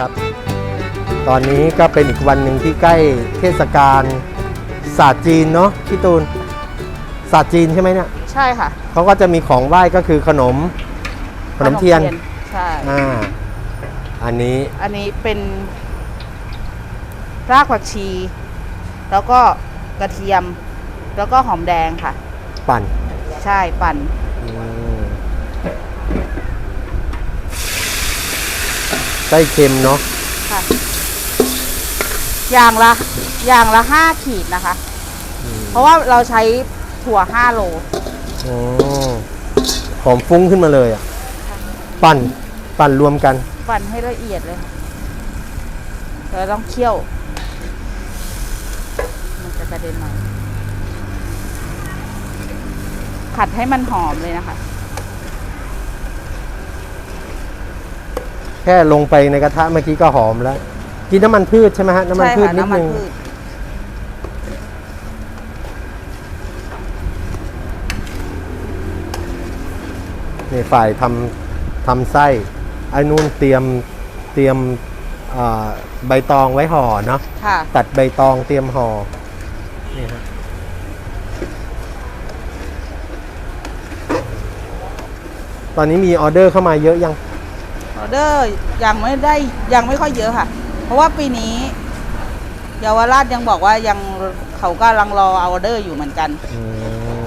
ครับ ตอนนี้ก็เป็นอีกวันหนึ่งที่ใกล้เทศกาลศาสตร์จีนเนาะพี่ตูนศาสตร์จีนใช่ไหมเนี่ยใช่ค่ะเขาก็จะมีของไหว้ก็คือขนมขนมเทียนใช่อ่าอันนี้อันนี้เป็นรากผักชี แล้วก็กระเทียม แล้วก็หอมแดงค่ะ ปั่นใช่ปั่น อืม ไส้เค็มเนาะค่ะอย่างละอย่างละห้าขีดนะคะ เพราะว่าเราใช้ถั่วห้าโลอ๋อหอมฟุ้งขึ้นมาเลยอะ ปั่นปั่นรวมกัน ปั่นให้ละเอียดเลยค่ะเราต้องเคี่ยว มันจะกระเด็นหน่อยขัดให้มันหอมเลยนะคะ แค่ลงไปในกระทะเมื่อกี้ก็หอมแล้ว กินน้ำมันพืชใช่ไหมฮะน้ำมันใช่พืชค่ะนิดน้ำมันึงพืชนี่ฝ่ายทำทำไส้ไอ้นู่นเตรียมเตรียมอ่าใบตองไว้ห่อเนาะค่ะตัดใบตองเตรียมห่อนี่ฮะตอนนี้มีออเดอร์เข้ามาเยอะยัง ออเดอร์ยังไม่ได้ยังไม่ค่อยเยอะค่ะ เพราะว่าปีนี้เยาวราชยังบอกว่ายังเขากำลังรอออเดอร์อยู่เหมือนกัน อืม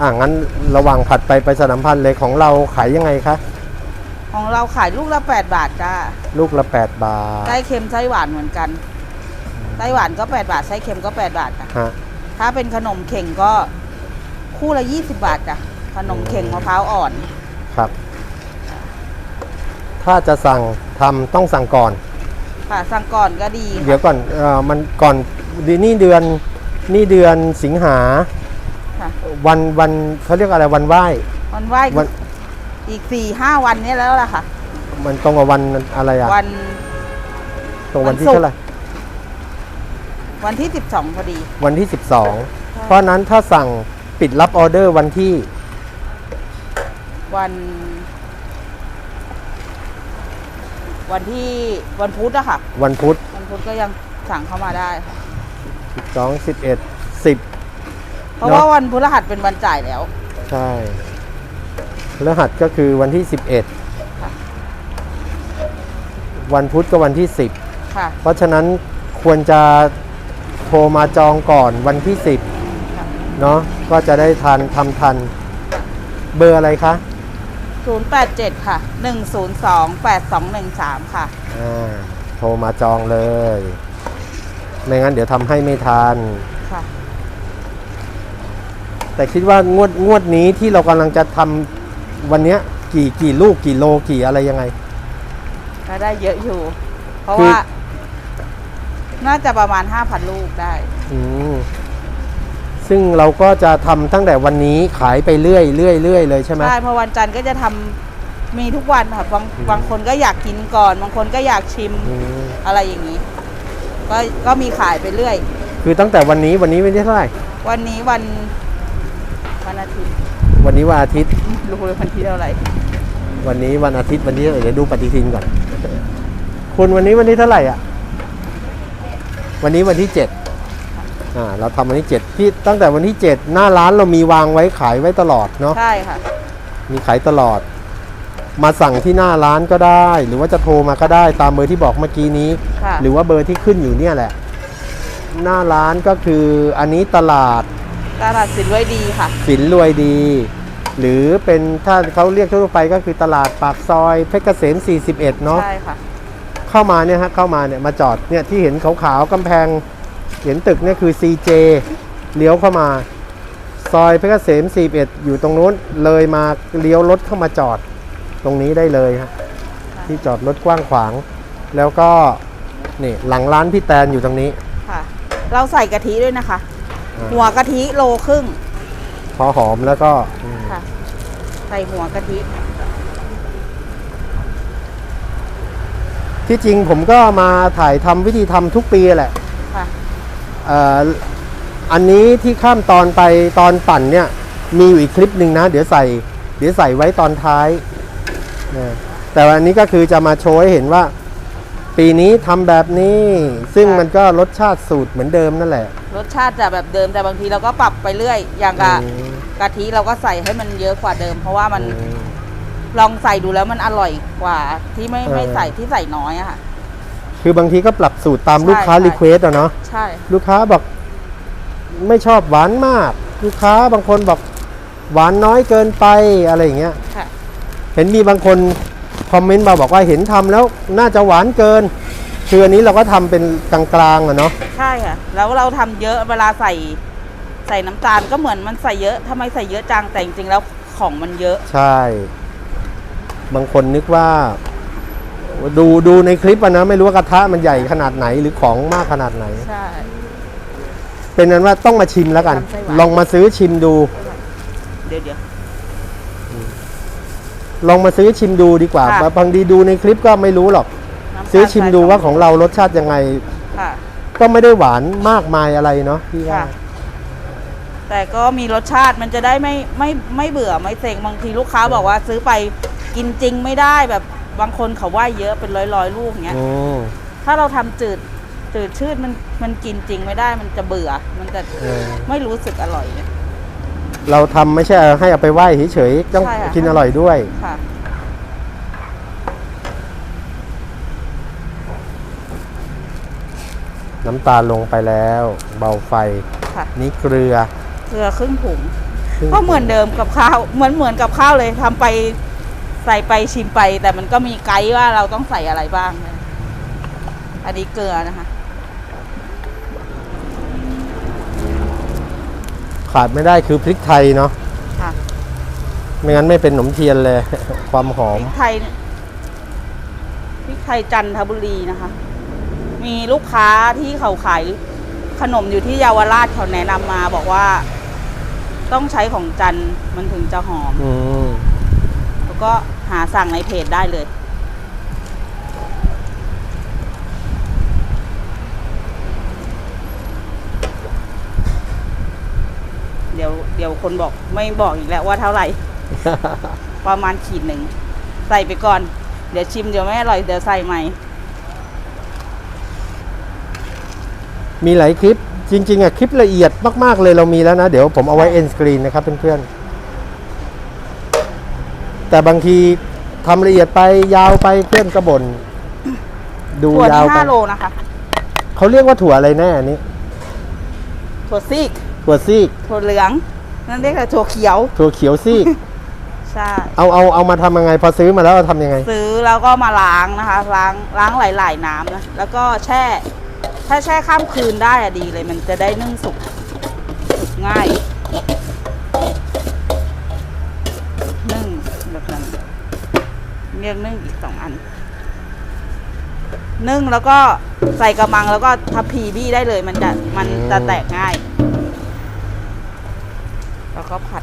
อ่างั้นระหว่างผัดไปไปสนามพันธ์เลยของเราขายยังไงคะ ของเราขายลูกละ 8 บาทจ้าลูกละ 8 บาทไส้เค็มไส้หวานเหมือนกันไส้หวานก็ 8 บาทไส้เค็มก็ 8 บาทจ้ะฮะถ้าเป็นขนมเข่งก็คู่ละ 20 บาทจ้ะขนมเข่งมะพร้าวอ่อน ครับ ถ้าจะสั่งทำต้องสั่งก่อน ค่ะสั่งก่อนก็ดีค่ะเดี๋ยวก่อนเอ่อมันก่อนดีนี่เดือนนี่เดือนสิงหาค่ะวันวันเขาเรียกอะไรวันไหว้ วันไหว้วัน อีกสี่ห้าวันเนี้แล้วล่ะค่ะ มันตรงกับวันอะไรอะวัน ตรงวันที่วันศุกร์ เท่าไหร่วันที่12พอดี วันที่ 12 เพราะฉะนั้นถ้าสั่งปิดรับออเดอร์วันที่วัน วันที่วันพุธอะค่ะ วันพุธวันพุธก็ยังสั่งเข้ามาได้ค่ะ12 11 10เพราะเนอะ ว่าวันพฤหัสเป็นวันจ่ายแล้ว ใช่พฤหัสก็คือวันที่ค่ะ11วันพุธก็วันที่10ค่ะ เพราะฉะนั้นควรจะโทรมาจองก่อนวันที่ ค่ะ 10เนาะก็จะได้ทันทำทัน เบอร์อะไรคะ 087 ค่ะ 102 8213 ค่ะ อ่าโทรมาจองเลย ไม่งั้นเดี๋ยวทำให้ไม่ทัน ค่ะ แต่คิดว่างวดงวดนี้ที่เรากำลังจะทำวันเนี้ยกี่กี่ลูกกี่โลกี่อะไรยังไง ก็ได้เยอะอยู่ เพราะคือ ว่า น่าจะประมาณ 5,000 ลูกได้ อืม ซึ่งเราก็จะทำตั้งแต่วันนี้ขายไปเรื่อยเรื่อยเรื่อยเลยใช่ไหม ใช่เพราะวันจันทร์ก็จะทำมีทุกวันค่ะบางบางคนก็อยากกินก่อน บางคนก็อยากชิมอืม อะไรอย่างนี้ ก็ก็มีขายไปเรื่อย คือตั้งแต่วันนี้วันนี้วันที่เท่าไหร่ วันนี้วันวันอาทิตย์วันนี้วันอาทิตย์ รู้เลยวันที่เท่าไหร่วันนี้วันอาทิตย์วันที่เท่าไหร่เดี๋ยวดูปฏิทินก่อน คุณวันนี้วันที่เท่าไหร่อะ วันนี้วันที่เจ็ด อ่าเราทำวันที่เจ็ดที่ตั้งแต่วันที่เจ็ดหน้าร้านเรามีวางไว้ขายไว้ตลอดเนาะใช่ค่ะ มีขายตลอด มาสั่งที่หน้าร้านก็ได้ หรือว่าจะโทรมาก็ได้ตามเบอร์ที่บอกเมื่อกี้นี้ ค่ะ หรือว่าเบอร์ที่ขึ้นอยู่เนี่ยแหละ หน้าร้านก็คืออันนี้ตลาด ตลาดสินไว้ดีค่ะ สินรวยดี หรือเป็นถ้าเขาเรียกทั่วไปก็คือตลาดปากซอยเพชรเกษม 41 เนาะใช่ค่ะ เข้ามาเนี่ยฮะเข้ามาเนี่ยมาจอดเนี่ยที่เห็นขาวๆกำแพง เห็นตึกเนี่ยคือ CJ เลี้ยวเข้ามา ซอยเพชรเกษม41 อยู่ตรงนู้น เลยมาเลี้ยวรถเข้ามาจอดตรงนี้ได้เลยฮะที่จอดรถกว้างขวาง แล้วก็นี่หลังร้านพี่แตนอยู่ตรงนี้ ค่ะ เราใส่กะทิด้วยนะคะอ่าหัวกะทิโลครึ่ง พอหอมแล้วก็อืมค่ะ ใส่หัวกะทิที่จริงผมก็มาถ่ายทำวิธีทำทุกปีแหละค่ะเอ่ออันนี้ที่ข้ามตอนไปตอนปั่นเนี่ยมีอยู่อีกคลิปหนึ่งนะ เดี๋ยวใส่ เดี๋ยวใส่ไว้ตอนท้ายนะแต่วันนี้ก็คือจะมาโชว์ให้เห็นว่า ปีนี้ทำแบบนี้ ซึ่งค่ะมันก็รสชาติสูตรเหมือนเดิมนั่นแหละ รสชาติจะแบบเดิมแต่บางทีเราก็ปรับไปเรื่อย อย่างกะอืมกะทิเราก็ใส่ให้มันเยอะกว่าเดิม เพราะว่ามันอืมลองใส่ดูแล้วมันอร่อยกว่าที่ไม่เออไม่ใส่ที่ใส่น้อยอะค่ะ คือบางทีก็ปรับสูตรตามใช่ลูกค้าใช่รีเควสอะเนาะใช่ ลูกค้าบอกไม่ชอบหวานมาก ลูกค้าบางคนบอกหวานน้อยเกินไปอะไรอย่างเงี้ยค่ะเห็นมีบางคนคอมเมนต์มาบอกว่าเห็นทำแล้วน่าจะหวานเกินคืออันนี้เราก็ทำเป็นกลางๆอะเนาะใช่ค่ะ แล้วเราทำเยอะเวลาใส่ใส่น้ำตาลก็เหมือนมันใส่เยอะทำไมใส่เยอะจังแต่จริงๆแล้วของมันเยอะ ใช่ บางคนนึกว่า ดูดูในคลิปอะนะไม่รู้ว่ากระทะมันใหญ่ขนาดไหนหรือของมากขนาดไหน ใช่ เป็นนั้นว่าต้องมาชิมแล้วกันทำไส้หวานลองมาซื้อชิมดู เดี๋ยวเดี๋ยว ลองมาซื้อชิมดูดีกว่าค่ะ บางทีดูในคลิปก็ไม่รู้หรอก น้ำตาลซื้อชิมดูทรยว่าของเรารสชาติยังไง ค่ะ ก็ไม่ได้หวานมากมายอะไรเนาะพี่ว่า ค่ะ แต่ก็มีรสชาติมันจะได้ไม่ไม่ไม่เบื่อไม่เซ็งบางทีลูกค้าบอกว่าซื้อไปกินจริงไม่ได้แบบ บางคนเขาว่าเยอะเป็นร้อยร้อยๆลูกเงี้ยอืมถ้าเราทำจืดจืดชืดมันมันกินจริงไม่ได้มันจะเบื่อ มันจะเออ ไม่รู้สึกอร่อยเนี่ย เราทำไม่ใช่ให้เอาไปไหว้เฉยๆต้องใช่ค่ะ กินอร่อยด้วย ค่ะ น้ำตาลลงไปแล้ว เบาไฟ ค่ะ นี่เกลือเกลือครึ่งถุง ครึ่งก็เหมือนเดิมกับข้าวเหมือนเหมือนกับข้าวเลยทำไป ใส่ไปชิมไป แต่มันก็มีไกด์ว่าเราต้องใส่อะไรบ้างนะอันนี้เกลือนะคะ ขาดไม่ได้คือพริกไทยเนาะค่ะไม่งั้นไม่เป็นขนมเทียนเลย ความหอพม ริกไทยพริกไทยจันทบุรีนะคะ มีลูกค้าที่เขาขายขนมอยู่ที่เยาวราชเขาแนะนำมาบอกว่า ต้องใช้ของจันทร์มันถึงจะหอม อืม แล้วก็หาสั่งในเพจได้เลย เดี๋ยวเดี๋ยวคนบอกไม่บอกอีกแล้วว่าเท่าไหร่ ประมาณขีดหนึ่ง ใส่ไปก่อน เดี๋ยวชิมเดี๋ยวไม่อร่อยเดี๋ยวใส่ใหม่ มีหลายคลิปจริง ๆอะคลิปละเอียดมาก ๆ เลยเรามีแล้วนะ เดี๋ยวผมเอาไว้ใช่เอ็นสกรีนนะครับเพื่อนๆ แต่บางทีทำละเอียดไปยาวไปเพื่อนก็บ่นดูถั่วยาวนี่ไปห้าโลนะคะ เขาเรียกว่าถั่วอะไรแน่อันนี้ ถั่วซีก ถั่วซีก ถั่วเหลือง นั่นเรียกว่าถั่วเขียว ถั่วเขียวซีก ใช่ เอาเอาเอามาทำยังไง พอซื้อมาแล้วเราทำยังไง ซื้อแล้วก็มาล้างนะคะ ล้างล้างหลาย ๆ น้ำนะ แล้วก็แช่ ถ้าแช่ข้ามคืนได้อะดีเลย มันจะได้นึ่งสุกสุกง่าย นึ่งแบบนั้นเรี ยกนึ่งอีกสองอัน นึ่งแล้วก็ใส่กระมังแล้วก็ทับพีบี้ได้เลย มันจะมันจะแตกง่าย แล้วก็ผัด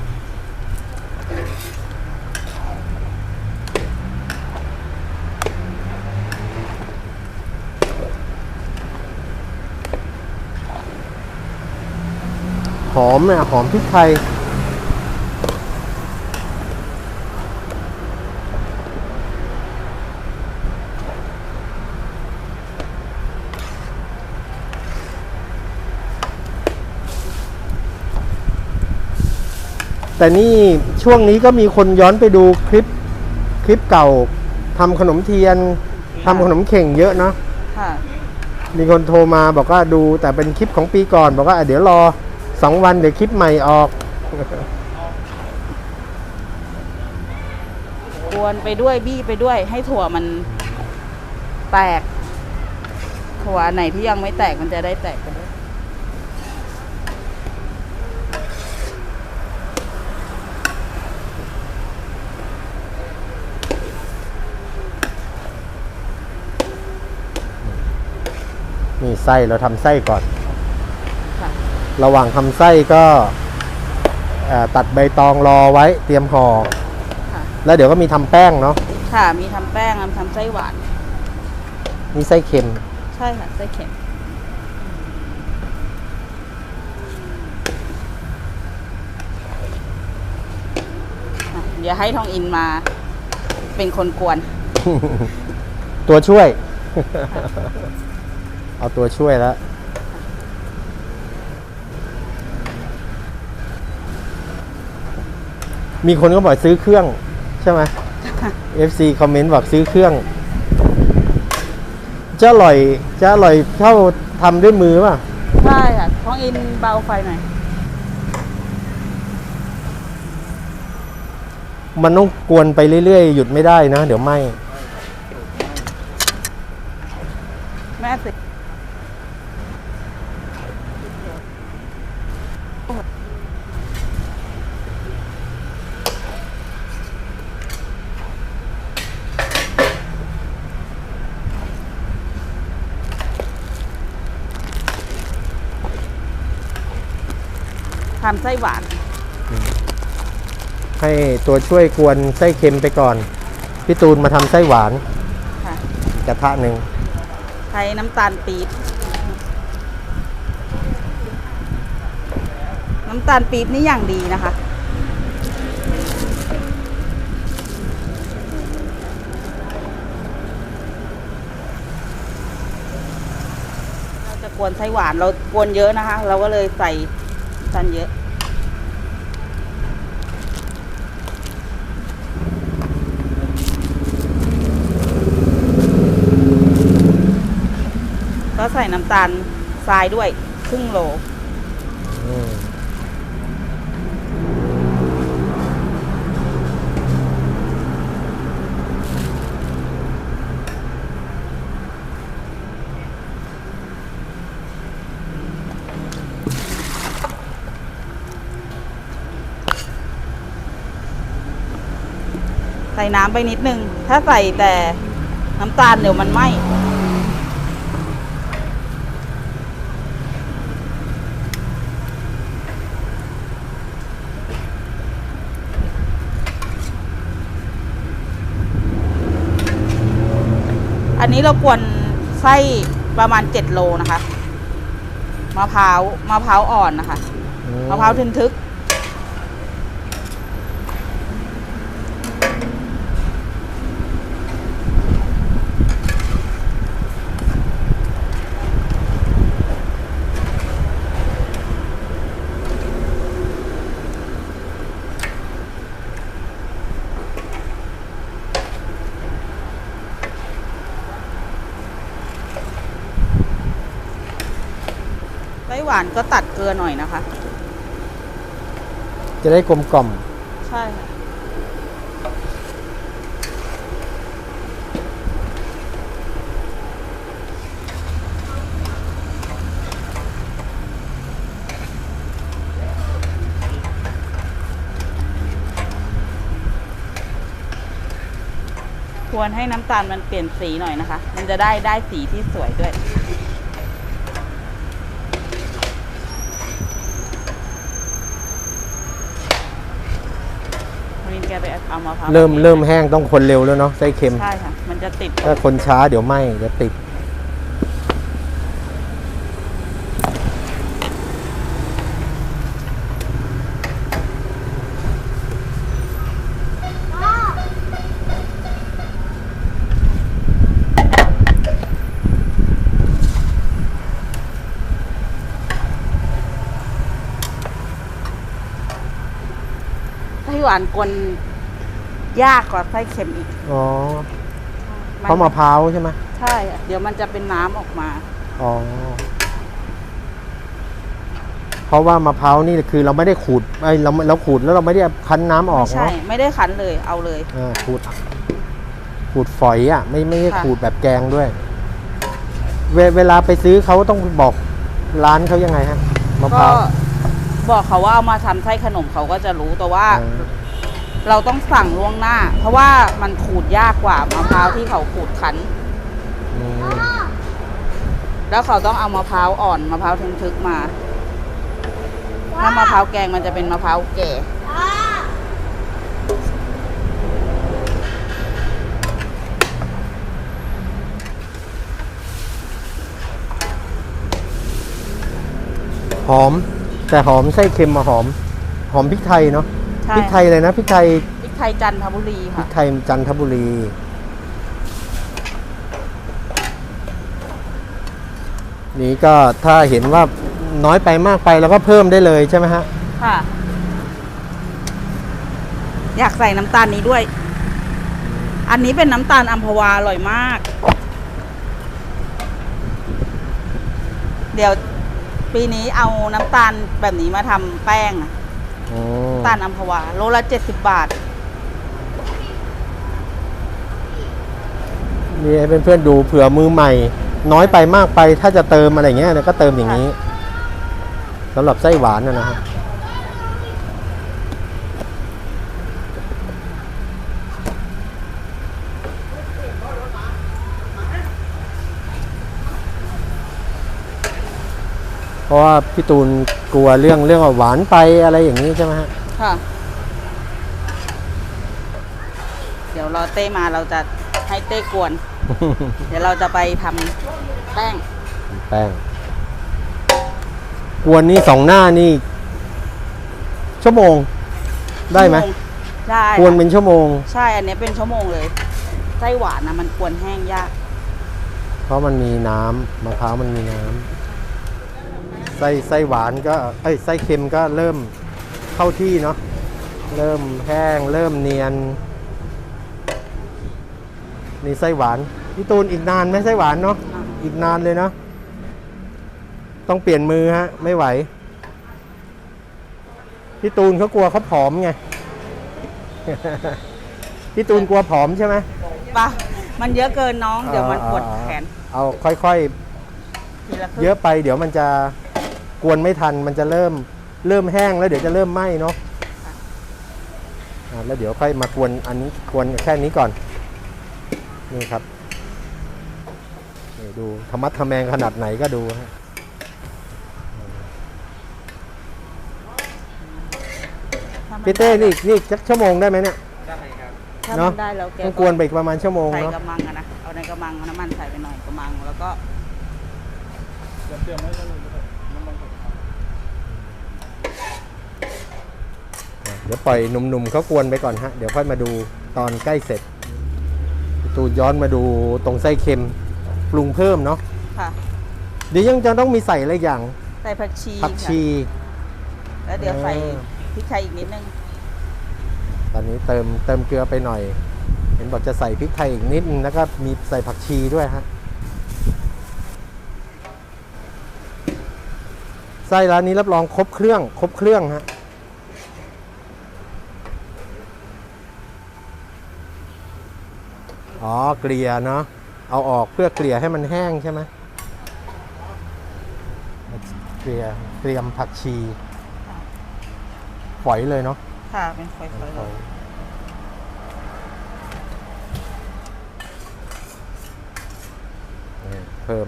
หอมเนี่ยหอมพริกไทย แต่นี่ช่วงนี้ก็มีคนย้อนไปดูคลิปคลิปเก่าทำขนมเทียนทำขนมเข่งเยอะเนาะค่ะ มีคนโทรมาบอกว่าดูแต่เป็นคลิปของปีก่อน บอกว่าอะเดี๋ยวรอสองวันเดี๋ยวคลิปใหม่ออก กวนไปด้วยบี้ไปด้วย ให้ถั่วมันแตก ถั่วอันไหนที่ยังไม่แตกมันจะได้แตกไปด้วย นี่ไส้เราทำไส้ก่อนค่ะระหว่างทำไส้ก็เอ่อตัดใบตองรอไว้เตรียมห่อค่ะแล้วเดี๋ยวก็มีทำแป้งเนาะค่ะ มีทำแป้งทำไส้หวานนี่ไส้เค็ม ใช่ค่ะไส้เค็มอะเดี๋ยวให้ทองอินมา เป็นคนกวน ตัวช่วย เอาตัวช่วยแล้วมีคนก็บอกซื้อเครื่อง ใช่ไหม FC คอมเมนต์บอกซื้อเครื่อง จะอร่อย จะอร่อยเท่าทำด้วยมือป่ะใช่ค่ะของอินเบาไฟหน่อย มันต้องกวนไปเรื่อยๆ หยุดไม่ได้นะ เดี๋ยวไหม แม่สิ ทำไส้หวาน ให้ตัวช่วยกวนไส้เค็มไปก่อน พี่ตูนมาทำไส้หวานค่ะกระทะหนึ่งใช้น้ำตาลปี๊บน้ำตาลปี๊บนี่อย่างดีนะคะ เราจะกวนไส้หวานเรากวนเยอะนะคะ เราก็เลยใส่น้ำตาลเยอะ ก็ ใส่น้ำตาลทรายด้วยครึ่งโล อืมใส่น้ำไปนิดนึง ถ้าใส่แต่น้ำตาลเดี๋ยวมันไหม้ อั นนี้เรากวนไส้ประมาณ7โลนะคะมะพร้าวมะพร้าวอ่อนนะคะอืมะพร้าวทึนทึก หวานก็ตัดเกลือหน่อยนะคะ จะได้กลมกล่อมใช่ค่ะควรให้น้ำตาลมันเปลี่ยนสีหน่อยนะคะ มันจะได้ได้สีที่สวยด้วย นนี้แกไปเอามะพร้าวเริ่มเริ่มแห้งต้องคนเร็วแล้วเนาะไส้เค็ม ใช่ค่ะ มันจะติดถ้าคนช้าเดี๋ยวไหมจะติดไส้หวานกลน ยากกว่าไส้เค็มอีกอ๋อเพราะมะพร้าวใช่ไหมใช่ค่ะเดี๋ยวมันจะเป็นน้ำออกมา อ๋อ เพราะว่ามะพร้าวนี่คือเราไม่ได้ขูดไอยเราเราขูดแล้วเราไม่ได้คั้นน้ำออกไม่ใช่ เนาะไม่ได้คั้นเลยเอาเลยอ่าขูดขูดฝอยอะ ไม่ไม่ได้ค่ะ ขูดแบบแกงด้วย เวเวลาไปซื้อเขาต้องบอกร้านเขายังไงฮะมะพก็ร้าว บอกเขาว่าเอามาทำไส้ขนมเขาก็จะรู้แต่ว่าอ่า เราต้องสั่งล่วงหน้า เพราะว่ามันขูดยากกว่ามะพร้าวที่เขาขูดคั้น อืมแล้วเขาต้องเอามะพร้าวอ่อนมะพร้าวทึกๆมาถ้ามะพร้าวแกงมันจะเป็นมะพร้าวแก่ หอม แต่หอมไส้เค็มมาหอม หอมพริกไทยเนาะใช่ พริกไทยเลยนะพริกไทยพริกไทยจันทบุรีพริค่ะ กไทยจันทบุรี นี้ก็ถ้าเห็นว่าน้อยไปมากไปเราก็เพิ่มได้เลยใช่ไหมฮะ ค่ะ อยากใส่น้ำตาลนี้ด้วย อันนี้เป็นน้ำตาลอัมพวาอร่อยมาก เดี๋ยวปีนี้เอาน้ำตาลแบบนี้มาทำแป้งอะอ๋อน้ำ ตาลอัมพวาโลละเจ็ดสิบบาทนี่ให้เพื่อนๆดูเผื่อมือใหม่ น้อยไปมากไปถ้าจะเติมอะไรเงี้ยก็เติมอย่างนี้สำหรับไส้หวานนะนะฮะเพราะว่าพี่ตูนกลัวเรื่องเรื่องว่าหวานไปอะไรอย่างนี้ใช่ไหมฮะ ค่ะ เดี๋ยวรอเต้มาเราจะให้เต้กวน เดี๋ยวเราจะไปทำแป้ง แป้ง กวนนี่สองหน้านี่ ชั่วโมง ได้ไหมได้กวนเป็นชั่วโมง ใช่ อันนี้เป็นชั่วโมงเลยไส้หวานนะมันกวนแห้งยาก เพราะมันมีน้ำมะพร้าวมันมีน้ำไส้ไส้หวานก็เอ้ยไส้เค็มก็เริ่ม เข้าที่เนาะเริ่มแห้งเริ่มเนียนนี่ไส้หวานพี่ตูนอีกนานไหมไส้หวานเนาะอะอีกนานเลยเนาะต้องเปลี่ยนมือฮะ ไม่ไหวพี่ตูนเขากลัวเขาผอมไงพี่ตูนกลัวผอมใช่ไหมปะมันเยอะเกินน้อง เดี๋ยวมันปวดแขน เอาค่อยทีละคๆรึ่งเยอะไปเดี๋ยวมันจะกวนไม่ทันมันจะเริ่ม เริ่มแห้งแล้วเดี๋ยวจะเริ่มไหม้เนาะอะแล้วเดี๋ยวค่อยมากวนอันนี้กวนแค่นี้ก่อน นี่ครับนี่ดูธรรมัดทะแมงขนาดไหนก็ดูฮะถ้ามัพี่เต้นี่นี่สักชั่วโมงได้ไหมเนี่ยถ้าเนมัอะนได้แล้วแกต้องกวนไปอีกประมาณชั่วโมงใส่เนาะกระมังอะนะ เอาในกระมังเอาน้ำมันใส่ไปหน่อยกระมังแล้วก็เดี๋ยวปล่อยหนุ่มๆเขากวนไปก่อนฮะ เดี๋ยวค่อยมาดูตอนใกล้เสร็จตูย้อนมาดูตรงไส้เค็มปรุงเพิ่มเนาะค่ะเดี๋ยวยังจะต้องมีใส่อะไรอย่าง ใส่ผักชีผักชีค่ะแล้วเดี๋ยวใส่เออพริกไทยอีกนิดนึง ตอนนี้เติมเติมเกลือไปหน่อย เห็นบอกจะใส่พริกไทยอีกนิดนึงแล้วก็มีใส่ผักชีด้วยฮะไส้ร้านนี้รับรองครบเครื่อง ครบเครื่องฮะ อ๋อเกลี่ยเนาะเอาออกเพื่อเกลี่ยให้มันแห้งใช่ไหมเกลี่ยเตรียมผักชีฝอยเลยเนาะค่ะเป็นฝอยๆเลยนี่เพิ่ม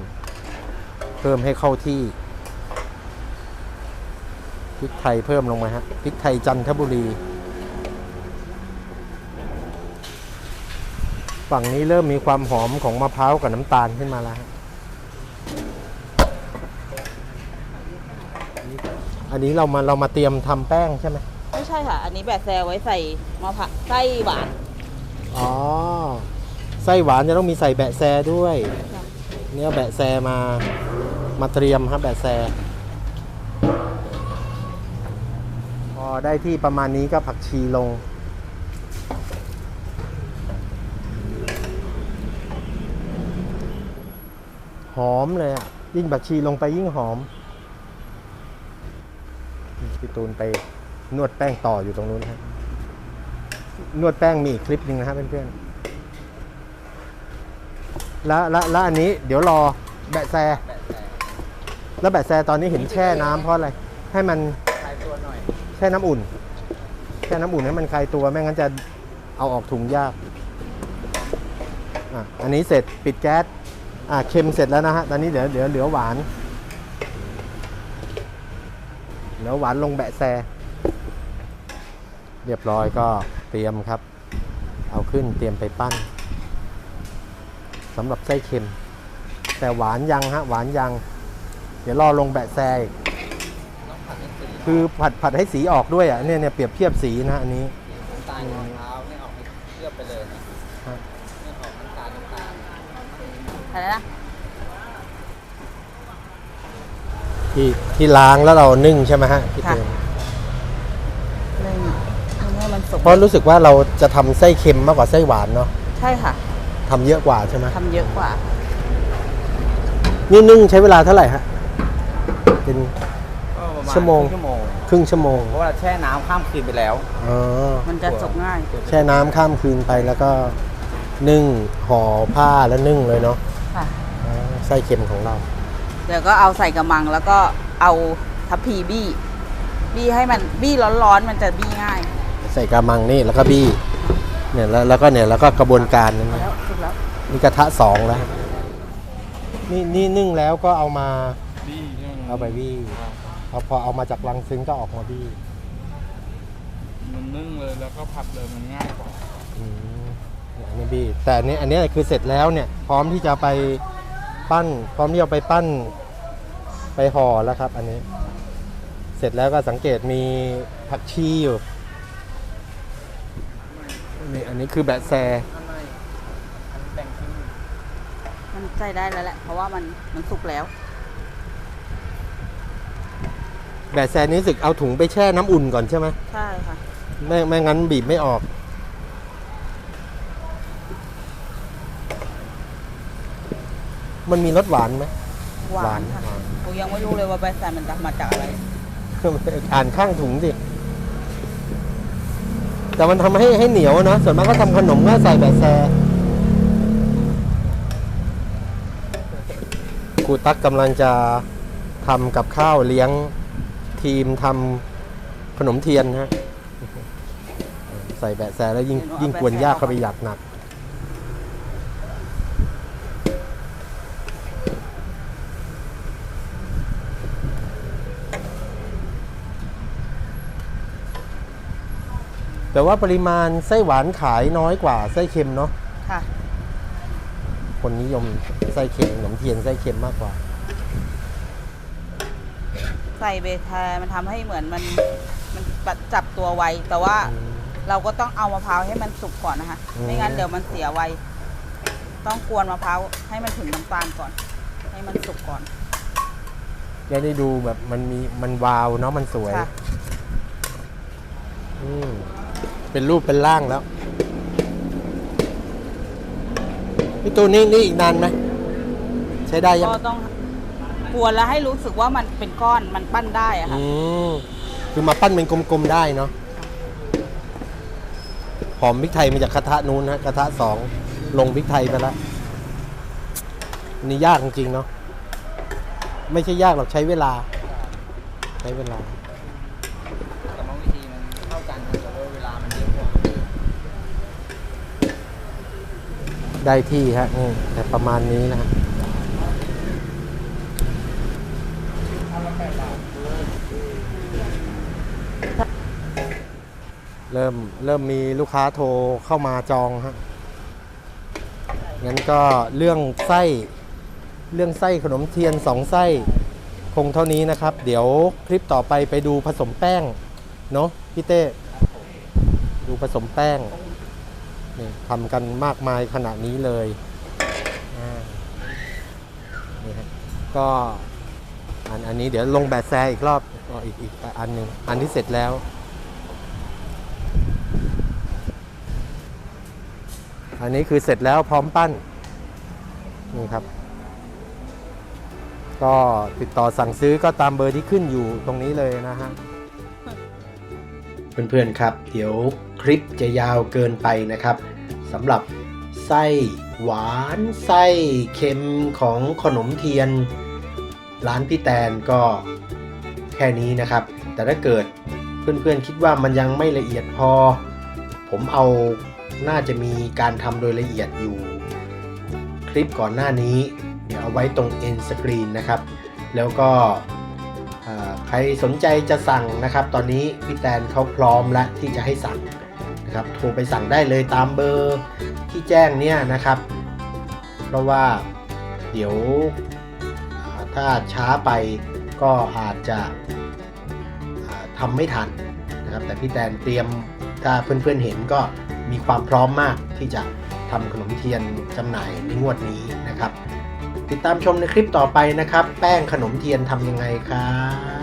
เพิ่มให้เข้าที่พริกไทยเพิ่มลงมาฮะพริกไทยจันทบุรี ฝั่งนี้เริ่มมีความหอมของมะพร้าวกับน้ำตาลขึ้นมาแล้วฮะอันนี้เรามาเรามาเตรียมทำแป้งใช่ไหมไม่ใช่ค่ะ อันนี้แบบแซวไว้ใส่มะพร้าวไส้หวานอ๋อไส้หวานจะต้องมีใส่แบะแซด้วยค่ะเนี่ยเอาแบะแซมามาเตรียมครับแบะแซพอได้ที่ประมาณนี้ก็ผักชีลง หอมเลยอะ ยิ่งผักชีลงไปยิ่งหอมพี่ตูนไปนวดแป้งต่ออยู่ตรงนู้นครับนวดแป้งมีคลิปหนึ่งนะครับเพื่อนๆแล้วแล้วแล้วอันนี้เดี๋ยวรอแบะแซ แล้วแบะแซตอนนี้เห็นแช่น้ำเพราะอะไร ให้มันแช่น้ำอุ่น แช่น้ำอุ่นให้มันคลายตัวไม่งั้นจะเอาออกถุงยากอะอันนี้เสร็จปิดแก๊ส อะเค็มเสร็จแล้วนะฮะ ตอนนี้เดี๋ยวเดี๋ยวเหลือหวาน เหลือหวานลงแบะแซ เรียบร้อยก็เตรียมครับ เอาขึ้นเตรียมไปปั้นสำหรับไส้เค็ม แต่หวานยังฮะ หวานยัง เดี๋ยวรอลงแบะแซอีกคือผัดผัดให้สีออกด้วยอะเนี่ยเนี่ยเปรียบเทียบสีนะอันนี้ ตาลมะพร้าวไม่ออกให้เคลือบไปเลยนะครับ ไม่ ออกน้ำตาลน้ำตาลอะไรนะที่ที่ล้างแล้วเรานึ่งใช่ไหมฮะพี่ค่ะเตือนเร่งทำให้มันสุกเพราะรู้สึกว่าเราจะทำไส้เค็มมากกว่าไส้หวานเนาะใช่ค่ะทำเยอะกว่าใช่ไหมทำเยอะกว่า นี่นึ่งใช้เวลาเท่าไหร่ฮะเป็น ก็ประาณชั่วโมง ครึ่ชั่วโมง ครึ่งชั่วโมงเพราะว่าแช่น้ำข้ามคืนไปแล้ว อ๋อ มันจะสุกง่าย แช่น้ำข้ามคืนไปแล้วก็นึ่งห่อผ้าแล้วนึ่งเลยเนาะค่ะอ๋อ ไส้เค็มของเรา เดี๋ยวก็เอาใส่กระมังแล้วก็เอาทัพพีบี้บี้ให้มันบี้ร้อนๆมันจะบี้ง่าย ใส่กระมังนี่แล้วก็บี้เนี่ยแล้วแล้วก็เนี่ยแล้วก็กระบวนการนั้นแล้นะวสุกแล้วนี่กระทะสองแล้วนี่นี่นึ่งแล้วก็เอามาบี้ใช่ไหมเอาไปบี้พอพอเอามาจากรังซึ้งก็ออกมาบี้มันนึ่งเลยแล้วก็ผัดเลยมันง่ายกว่าอืมเนี่ยอันนี้บี้แต่อันนี้อันนี้คือเสร็จแล้วเนี่ย พร้อมที่จะไป ปั้น พร้อมที่จะไปปั้นไปห่อแล้วครับ อันนี้ เสร็จแล้วก็สังเกตมีผักชีอยู่นี่อันนี้คือแบะแซมันใส่ได้แล้วแหละเพราะว่ามันมันสุกแล้ว แบะแซนี้รู้สึกเอาถุงไปแช่น้ำอุ่นก่อนใช่ไหมใช่ค่ะไม่ไม่งั้นบีบไม่ออก มันมีรสหวานไหม หวานค่ะหวาน กูยังไม่รู้เลยว่าใบแซมมันจะมาจากอะไร อ่านข้างถุงสิ แต่มันทำให้ให้เหนียวนะส่วนมากก็ทำขนมก็ใส่แบบแซครูตั๊กกำลังจะทำกับข้าวเลี้ยงทีมทำขนมเทียนฮะ ใส่แบะแซแล้วยิ่งเดี๋ยวหนูเอายิ่งกวนแบะแซยากออกเข้าไปหยักหนัก แต่ว่าปริมาณไส้หวานขายน้อยกว่าไส้เค็มเนาะค่ะ คนนิยมไส้เค็มขนมเทียนไส้เค็มมากกว่า ใส่เบทามันทำให้เหมือนมันมันจับตัวไว แต่ว่าเราก็ต้องเอามะพร้าวให้มันสุกก่อนนะคะ อืม ไม่งั้นเดี๋ยวมันเสียไว ต้องกวนมะพร้าวให้มันถึงน้ำตาลก่อน ให้มันสุกก่อน จะได้ดูแบบมันมีมันวาวเนาะมันสวยค่ะ อืม เป็นรูปเป็นร่างแล้วพี่ตูนนี่นี่อีกนานไหมใช้ได้ยังก็ต้องกวนแล้วให้รู้สึกว่ามันเป็นก้อนมันปั้นได้อะค่ะอืมคือมาปั้นเป็นกลมๆได้เนาะหอมพริกไทยมาจากกระทะนู้นนะกระทะสองลงพริกไทยไปแล้วอันนี่ยากจริงๆเนาะไม่ใช่ยากหรอกใช้เวลา ใช้เวลา กรรมวิธีมันเท่ากันแต่ว่าเวลามันเยอะกว่า ได้ที่ฮะนี่แต่ประมาณนี้นะเริ่มเริ่มมีลูกค้าโทรเข้ามาจองฮะงั้นก็เรื่องไส้เรื่องไส้ขนมเทียนสองไส้คงเท่านี้นะครับ เดี๋ยวคลิปต่อไปไปดูผสมแป้ง เนาะพี่เต้ ดูผสมแป้ง ทำกันมากมายขนาดนี้เลยนี่ฮะก็อันอันนี้เดี๋ยวลงแบบแซอีกรอบอออีกอีกอันหนึ่งอันที่เสร็จแล้วอันนี้คือเสร็จแล้วพร้อมปั้นนี่ครับ ก็ติดต่อสั่งซื้อก็ตามเบอร์ที่ขึ้นอยู่ตรงนี้เลยนะฮะเพื่อนๆครับ เดี๋ยวคลิปจะยาวเกินไปนะครับ สำหรับไส้หวานไส้เค็มของขนมเทียน ร้านพี่แตนก็แค่นี้นะครับ แต่ถ้าเกิดเพื่อนๆคิดว่ามันยังไม่ละเอียดพอ ผมเอาน่าจะมีการทำโดยละเอียดอยู่ คลิปก่อนหน้านี้ เดี๋ยวเอาไว้ตรง end screen นะครับ แล้วก็ใครสนใจจะสั่งนะครับ ตอนนี้พี่แตนเขาพร้อมแล้วที่จะให้สั่ง นะครับโทรไปสั่งได้เลยตามเบอร์ที่แจ้งเนี่ยนะครับ เพราะว่าเดี๋ยวถ้าช้าไปก็อาจจะอ่าทำไม่ทันนะครับ แต่พี่แตนเตรียมถ้าเพื่อนๆเห็นก็มีความพร้อมมากที่จะทำขนมเทียนจำหน่ายในงวดนี้นะครับ ติดติดตามชมในคลิปต่อไปนะครับ แป้งขนมเทียนทำยังไงครับ